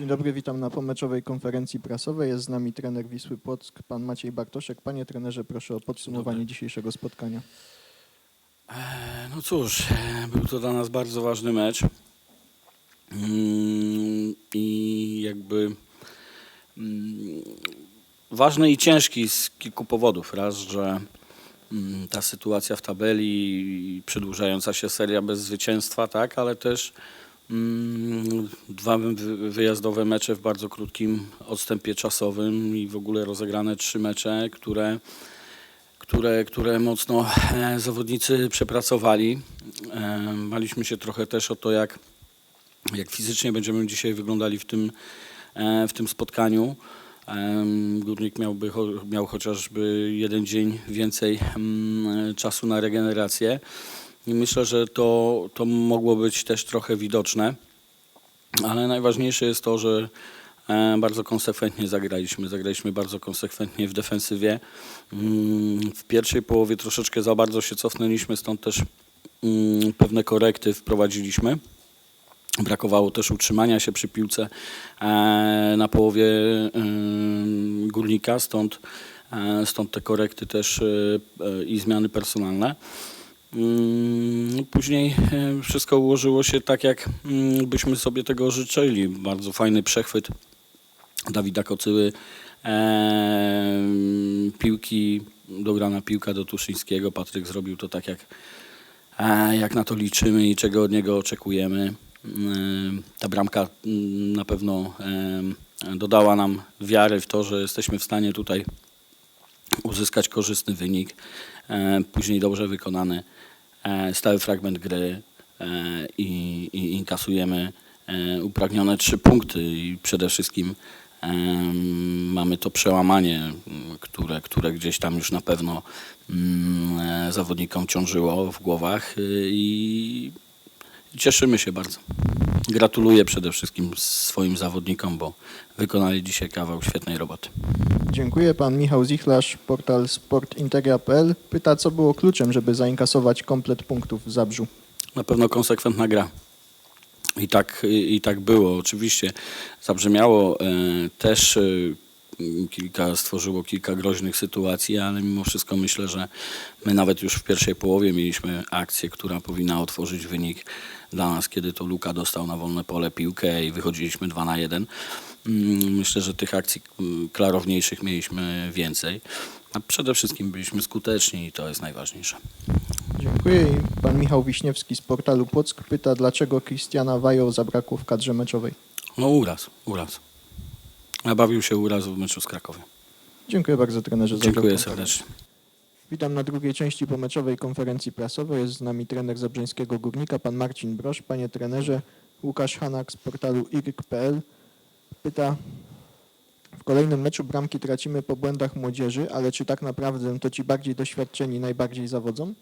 Dzień dobry, witam na pomeczowej konferencji prasowej. Jest z nami trener Wisły Płock, pan Maciej Bartoszek. Panie trenerze, proszę o podsumowanie dzisiejszego spotkania. E, No cóż, e, był to dla nas bardzo ważny mecz. Mm, I jakby mm, ważny i ciężki z kilku powodów. Raz, że mm, ta sytuacja w tabeli i przedłużająca się seria bez zwycięstwa, tak, ale też dwa wy- wyjazdowe mecze w bardzo krótkim odstępie czasowym i w ogóle rozegrane trzy mecze, które które, które mocno e, zawodnicy przepracowali. E, Baliśmy się trochę też o to, jak, jak fizycznie będziemy dzisiaj wyglądali w tym, e, w tym spotkaniu. Górnik miałby, miał chociażby jeden dzień więcej mm, czasu na regenerację i myślę, że to, to mogło być też trochę widoczne. Ale najważniejsze jest to, że e, bardzo konsekwentnie zagraliśmy. Zagraliśmy bardzo konsekwentnie w defensywie. Mm, W pierwszej połowie troszeczkę za bardzo się cofnęliśmy, stąd też mm, pewne korekty wprowadziliśmy. Brakowało też utrzymania się przy piłce e, na połowie em, górnika, stąd, e, stąd te korekty też e, e, i zmiany personalne. Mm, Później e, wszystko ułożyło się tak, jak mm, byśmy sobie tego życzyli. Bardzo fajny przechwyt Dawida Kocyły, e, piłki, dograna piłka do Tuszyńskiego. Patryk zrobił to tak, jak, e, jak na to liczymy i czego od niego oczekujemy. Ta bramka mm, na pewno dodała nam wiary w to, że jesteśmy w stanie tutaj uzyskać korzystny wynik, później dobrze wykonany e, stały fragment gry e, i, i inkasujemy e, upragnione trzy punkty i przede wszystkim mamy to przełamanie, które, które gdzieś tam już na pewno mm, e, zawodnikom ciążyło w głowach y, i cieszymy się bardzo. Gratuluję przede wszystkim swoim zawodnikom, bo wykonali dzisiaj kawał świetnej roboty. Dziękuję. Pan Michał Zichlarz, portal sportintegra.pl pyta, co było kluczem, żeby zainkasować komplet punktów w Zabrzu. Na pewno konsekwentna gra. I tak, i, tak było. Oczywiście zabrzmiało e, też e, kilka, stworzyło kilka groźnych sytuacji, ale mimo wszystko myślę, że my nawet już w pierwszej połowie mieliśmy akcję, która powinna otworzyć wynik dla nas, kiedy to Luka dostał na wolne pole piłkę i wychodziliśmy 2 na 1. Mm, Myślę, że tych akcji mm, klarowniejszych mieliśmy więcej. A przede wszystkim byliśmy skuteczni i to jest najważniejsze. Dziękuję. I pan Michał Wiśniewski z portalu Płock pyta, dlaczego Christiana Wajo zabrakło w kadrze meczowej. No uraz, uraz. Nabawił się urazu w meczu z Krakowem. Dziękuję bardzo trenerze za Dziękuję serdecznie. Witam na drugiej części pomeczowej konferencji prasowej. Jest z nami trener Zabrzeńskiego Górnika, pan Marcin Brosz. Panie trenerze, Łukasz Hanak z portalu iryk.pl pyta, w kolejnym meczu bramki tracimy po błędach młodzieży, ale czy tak naprawdę to ci bardziej doświadczeni najbardziej zawodzą?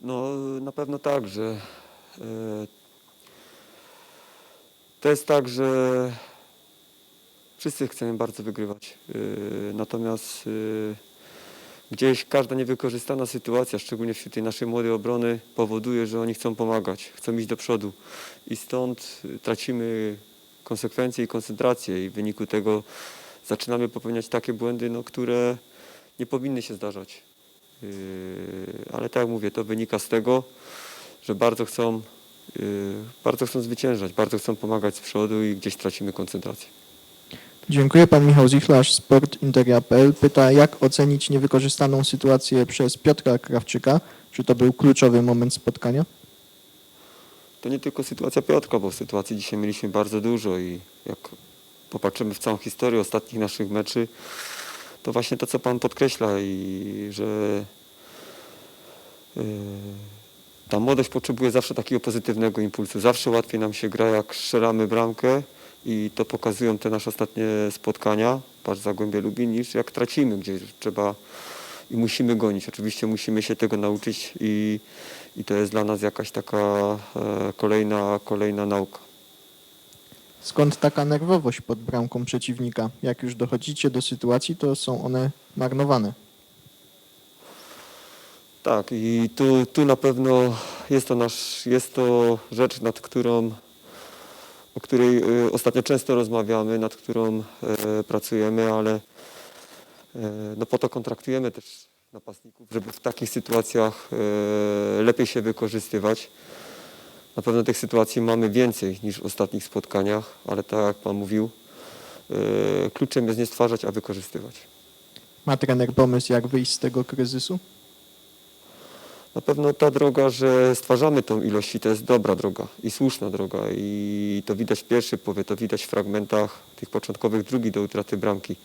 No na pewno tak, że e, to jest tak, że wszyscy chcemy bardzo wygrywać. E, natomiast e, gdzieś każda niewykorzystana sytuacja, szczególnie wśród tej naszej młodej obrony, powoduje, że oni chcą pomagać, chcą iść do przodu. I stąd tracimy konsekwencje i koncentrację i w wyniku tego zaczynamy popełniać takie błędy, no, które nie powinny się zdarzać. Yy, ale tak jak mówię, to wynika z tego, że bardzo chcą, yy, bardzo chcą zwyciężać, bardzo chcą pomagać z przodu i gdzieś tracimy koncentrację. Dziękuję. Pan Michał Zichlarz, sportinteria.pl pyta, jak ocenić niewykorzystaną sytuację przez Piotra Krawczyka? Czy to był kluczowy moment spotkania? To nie tylko sytuacja Piotrka, bo sytuacji dzisiaj mieliśmy bardzo dużo i jak popatrzymy w całą historię ostatnich naszych meczy, to właśnie to, co Pan podkreśla i że yy, ta młodość potrzebuje zawsze takiego pozytywnego impulsu. Zawsze łatwiej nam się gra, jak strzelamy bramkę i to pokazują te nasze ostatnie spotkania, Patrz Zagłębie Lubin, niż jak tracimy, gdzie trzeba i musimy gonić. Oczywiście musimy się tego nauczyć i, i to jest dla nas jakaś taka e, kolejna, kolejna nauka. Skąd taka nerwowość pod bramką przeciwnika? Jak już dochodzicie do sytuacji, to są one marnowane. Tak, i tu, tu na pewno jest to, nasz, jest to rzecz, nad którą, o której y, ostatnio często rozmawiamy, nad którą e, pracujemy, ale e, no po to kontraktujemy też napastników, żeby w takich sytuacjach lepiej się wykorzystywać. Na pewno tych sytuacji mamy więcej niż w ostatnich spotkaniach, ale tak jak Pan mówił, kluczem jest nie stwarzać, a wykorzystywać. Ma trener pomysł, jak wyjść z tego kryzysu? Na pewno ta droga, że stwarzamy tą ilość i to jest dobra droga i słuszna droga i to widać w pierwszej to widać w fragmentach tych początkowych drugi do utraty bramki,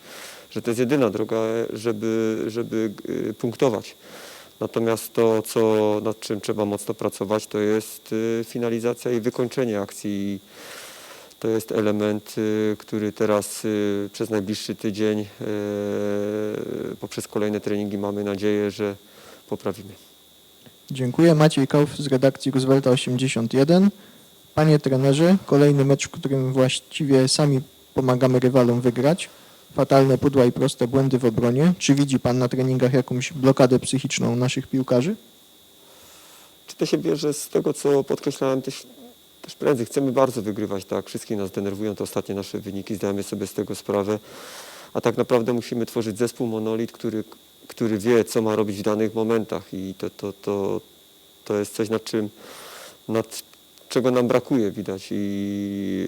że to jest jedyna droga, żeby, żeby y, punktować. Natomiast to, co, nad czym trzeba mocno pracować, to jest y, finalizacja i wykończenie akcji. To jest element, y, który teraz przez najbliższy tydzień, poprzez kolejne treningi mamy nadzieję, że poprawimy. Dziękuję. Maciej Kauf z redakcji Roosevelta 81. Panie trenerze, kolejny mecz, w którym właściwie sami pomagamy rywalom wygrać. Fatalne pudła i proste błędy w obronie. Czy widzi Pan na treningach jakąś blokadę psychiczną naszych piłkarzy? Czy to się bierze z tego, co podkreślałem też, też prędzej. Chcemy bardzo wygrywać, tak. Wszystkich nas denerwują te ostatnie nasze wyniki, zdajemy sobie z tego sprawę. A tak naprawdę musimy tworzyć zespół monolit, który, który wie, co ma robić w danych momentach i to, to, to, to jest coś, nad czym, nad czego nam brakuje, widać. I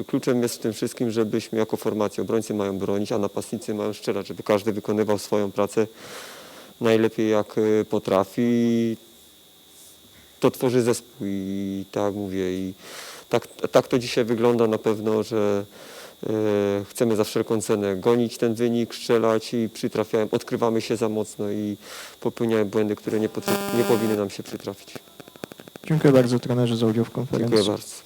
e, kluczem jest w tym wszystkim, żebyśmy jako formacja, obrońcy mają bronić, a napastnicy mają strzelać, żeby każdy wykonywał swoją pracę najlepiej jak e, potrafi to tworzy zespół i tak mówię i tak, tak to dzisiaj wygląda na pewno, że chcemy za wszelką cenę gonić ten wynik, strzelać i przytrafiają, odkrywamy się za mocno i popełniają błędy, które nie, nie powinny nam się przytrafić. Dziękuję bardzo trenerze za udział w konferencji. Dziękuję bardzo.